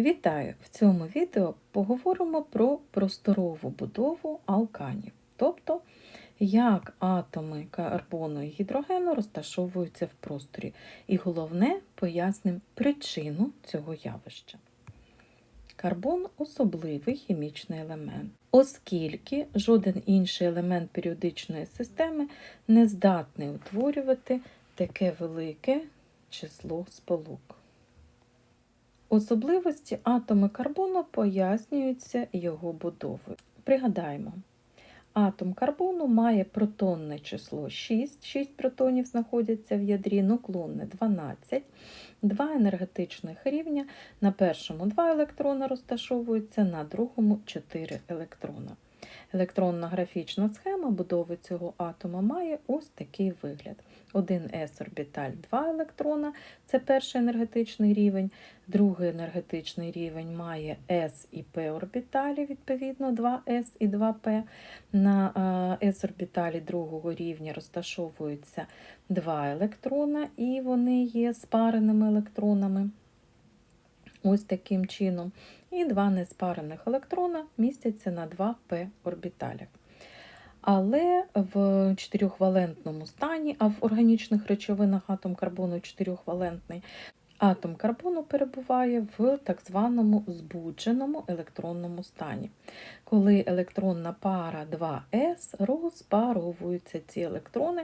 Вітаю! В цьому відео поговоримо про просторову будову алканів, тобто як атоми карбону і гідрогену розташовуються в просторі. І головне, пояснимо причину цього явища. Карбон особливий хімічний елемент, оскільки жоден інший елемент періодичної системи не здатний утворювати таке велике число сполук. Особливості атоми карбону пояснюються його будовою. Пригадаємо, атом карбону має протонне число 6, 6 протонів знаходяться в ядрі, нуклонне 12, два енергетичних рівня. На першому 2 електрона розташовуються, на другому 4 електрона. Електронна графічна схема будови цього атома має ось такий вигляд. 1s орбіталь 2 електрона це перший енергетичний рівень, другий енергетичний рівень має s і p орбіталі, відповідно 2s і 2p. На s орбіталі другого рівня розташовуються два електрона, і вони є спареними електронами. Ось таким чином. І два неспарених електрона містяться на 2p орбіталях. Але в чотирьохвалентному стані, а в органічних речовинах атом карбону чотирьохвалентний, атом карбону перебуває в так званому збудженому електронному стані. Коли електронна пара 2s розпаровуються ці електрони,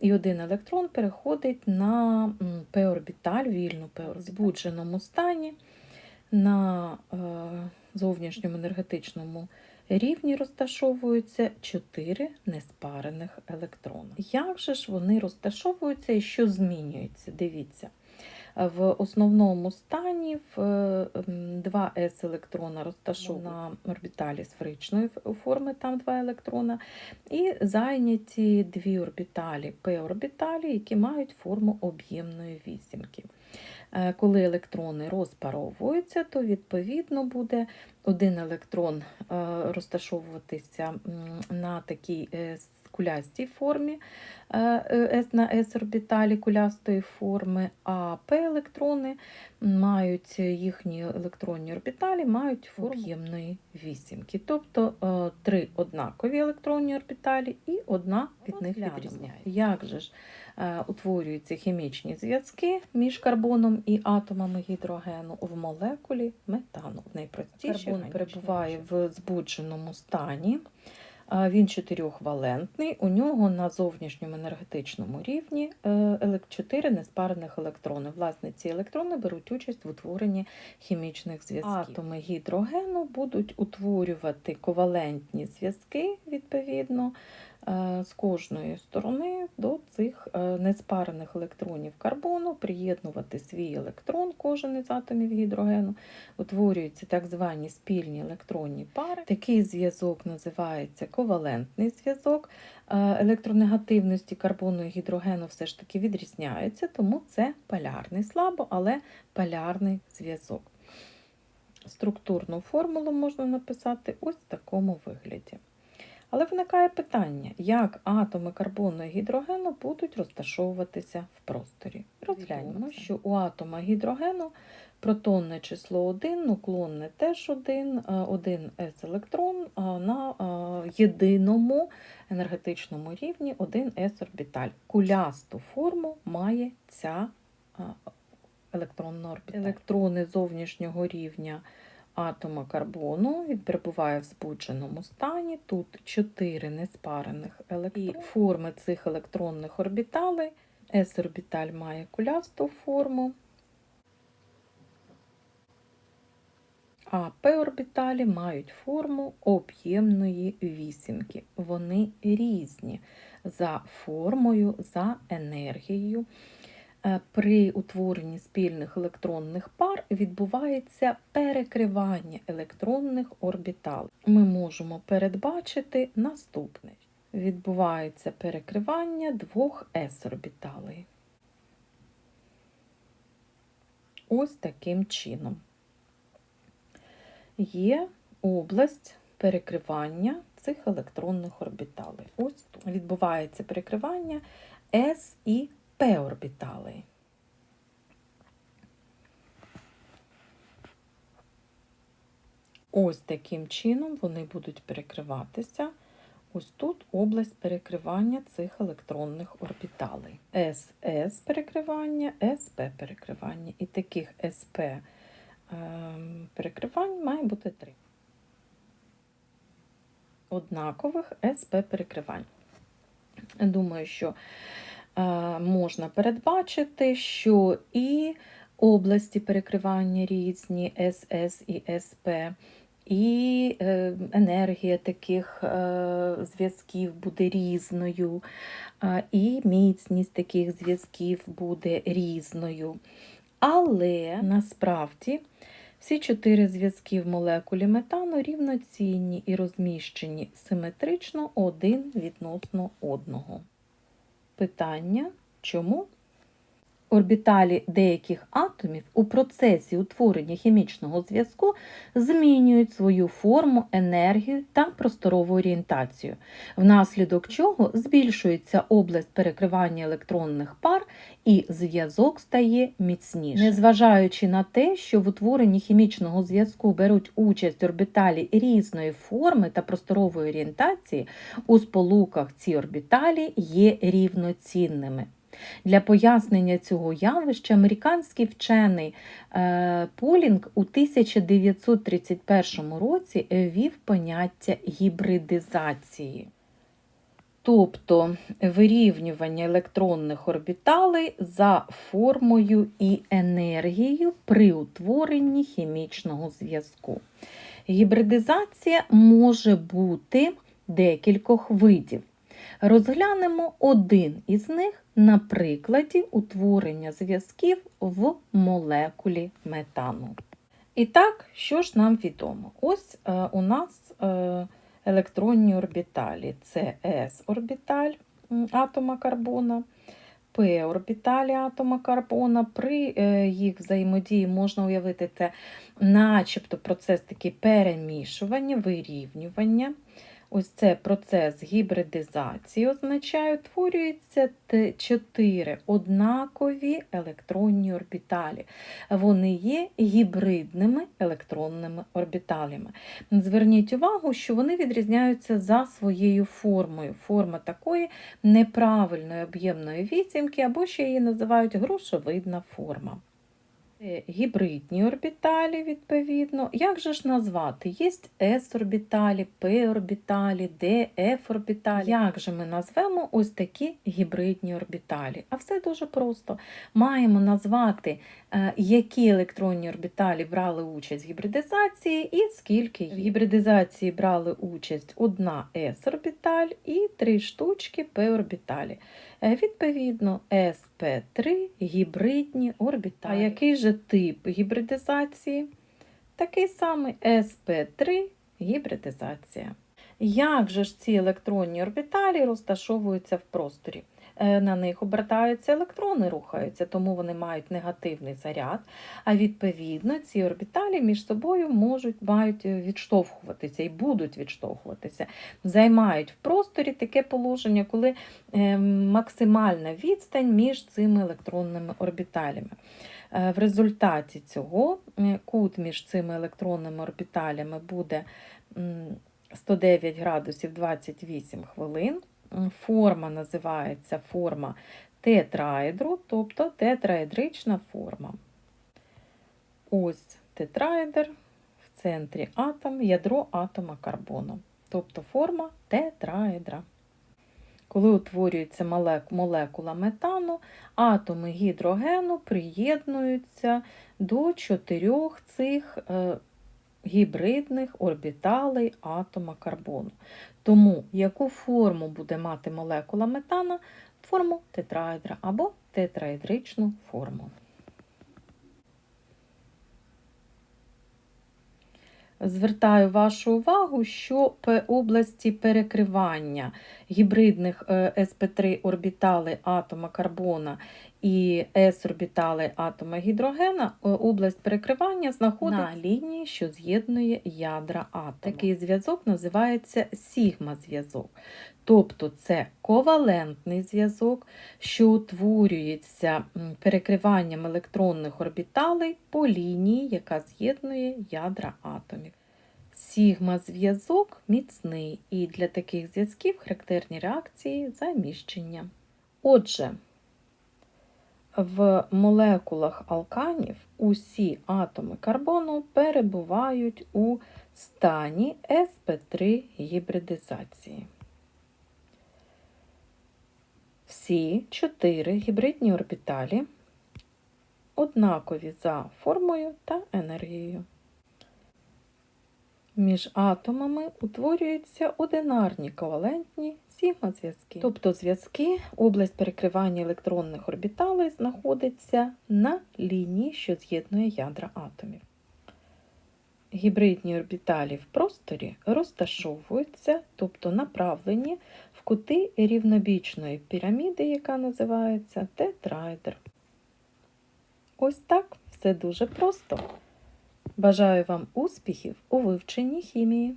і один електрон переходить на p-орбіталь, вільну p збудженому стані на е, зовнішньому енергетичному рівні розташовуються 4 неспарених електрона. Як же ж вони розташовуються і що змінюється? Дивіться. В основному стані в 2s електрона розташовані на орбіталі сферичної форми, там 2 електрона, і зайняті дві орбіталі p-орбіталі, які мають форму об'ємної вісімки. Е, коли електрони розпаровуються, то відповідно буде один електрон е, розташовуватися на такій е, кулястій формі S на S орбіталі кулястої форми, а P-електрони мають їхні електронні орбіталі мають об'ємної вісімки. Тобто три однакові електронні орбіталі і одна від них відрізняється. Як же ж утворюються хімічні зв'язки між карбоном і атомами гідрогену в молекулі метану? Найпростіше карбон перебуває в збудженому стані. Він чотирьохвалентний, у нього на зовнішньому енергетичному рівні 4 е, неспарених електрони. Власне, ці електрони беруть участь в утворенні хімічних зв'язків. Атоми гідрогену будуть утворювати ковалентні зв'язки, відповідно, з кожної сторони до цих е, неспарених електронів карбону приєднувати свій електрон, кожен із атомів гідрогену, утворюються так звані спільні електронні пари. Такий зв'язок називається ковалентний зв'язок. Е, електронегативності карбону і гідрогену все ж таки відрізняються, тому це полярний слабо, але полярний зв'язок. Структурну формулу можна написати ось в такому вигляді. Але виникає питання, як атоми карбону і гідрогену будуть розташовуватися в просторі. Розгляньмо, що у атома гідрогену протонне число 1, нуклонне теж 1, 1 с електрон на єдиному енергетичному рівні 1 с орбіталь. Кулясту форму має ця електронна орбіталь. Електрони зовнішнього рівня атома карбону, він перебуває в збудженому стані. Тут 4 неспарених електрони. І форми цих електронних орбіталей. С-орбіталь має кулясту форму, а П-орбіталі мають форму об'ємної вісімки. Вони різні за формою, за енергією. Е, при утворенні спільних електронних пар відбувається перекривання електронних орбіталей. Ми можемо передбачити наступне: відбувається перекривання двох s-орбіталей. Ось таким чином. Є область перекривання цих електронних орбіталей. Ось тут відбувається перекривання S і П-орбітали. Ось таким чином вони будуть перекриватися. Ось тут область перекривання цих електронних орбіталей. СС перекривання, СП перекривання. І таких СП ем, перекривань має бути три. Однакових СП перекривань. Думаю, що можна передбачити, що і області перекривання різні СС і СП, і е, енергія таких е, зв'язків буде різною, е, і міцність таких зв'язків буде різною. Але насправді всі чотири зв'язки в молекулі метану рівноцінні і розміщені симетрично один відносно одного. Питання чому? Орбіталі деяких атомів у процесі утворення хімічного зв'язку змінюють свою форму, енергію та просторову орієнтацію, внаслідок чого збільшується область перекривання електронних пар і зв'язок стає міцнішим. Незважаючи на те, що в утворенні хімічного зв'язку беруть участь орбіталі різної форми та просторової орієнтації, у сполуках ці орбіталі є рівноцінними. Для пояснення цього явища американський вчений е, Полінг у 1931 році ввів поняття гібридизації. Тобто вирівнювання електронних орбіталей за формою і енергією при утворенні хімічного зв'язку. Гібридизація може бути декількох видів. Розглянемо один із них на прикладі утворення зв'язків в молекулі метану. І так, що ж нам відомо? Ось е, у нас е, електронні орбіталі. Це s-орбіталь атома карбона, p-орбіталі атома карбона. При е, їх взаємодії можна уявити це, начебто процес такий перемішування, вирівнювання. Ось це процес гібридизації означає, утворюються чотири однакові електронні орбіталі. Вони є гібридними електронними орбіталями. Зверніть увагу, що вони відрізняються за своєю формою. Форма такої неправильної об'ємної вісімки, або ще її називають грушовидна форма. Це гібридні орбіталі, відповідно. Як же ж назвати? Є S-орбіталі, P-орбіталі, D, F-орбіталі. Як же ми назвемо ось такі гібридні орбіталі? А все дуже просто. Маємо назвати, е, які електронні орбіталі брали участь в гібридизації і скільки в гібридизації брали участь одна S-орбіталь і три штучки P-орбіталі. Е, відповідно, СП3 гібридні орбіталі. А який же тип гібридизації? Такий самий СП3 гібридизація. Як же ж ці електронні орбіталі розташовуються в просторі? Е, на них обертаються електрони, рухаються, тому вони мають негативний заряд. А відповідно, ці орбіталі між собою можуть мають відштовхуватися і будуть відштовхуватися, займають в просторі таке положення, коли е, максимальна відстань між цими електронними орбіталями. Е, в результаті цього кут між цими електронними орбіталями буде 109 градусів 28 хвилин форма називається форма тетраедру, тобто тетраедрична форма. Ось тетраедр, в центрі атом, ядро атома карбону, тобто форма тетраедра. Коли утворюється молекула метану, атоми гідрогену приєднуються до чотирьох цих е, гібридних орбіталей атома карбону. Тому яку форму буде мати молекула метана? Форму тетраедра або тетраедричну форму. Звертаю вашу увагу, що по області перекривання гібридних е, sp3 орбітали атома карбона і s-орбітали атома гідрогена, е, область перекривання знаходиться на лінії, що з'єднує ядра атома. Такий зв'язок називається сігма-зв'язок. Тобто це ковалентний зв'язок, що утворюється перекриванням електронних орбіталей по лінії, яка з'єднує ядра атомів. Сігма-зв'язок міцний, і для таких зв'язків характерні реакції заміщення. Отже, в молекулах алканів усі атоми карбону перебувають у стані sp3 гібридизації. Всі чотири гібридні орбіталі однакові за формою та енергією. Між атомами утворюються одинарні ковалентні сігма-зв'язки. Тобто зв'язки, область перекривання електронних орбіталей знаходиться на лінії, що з'єднує ядра атомів. Гібридні орбіталі в просторі розташовуються, тобто направлені в кути рівнобічної піраміди, яка називається тетраедр. Ось так все дуже просто. Бажаю вам успіхів у вивченні хімії.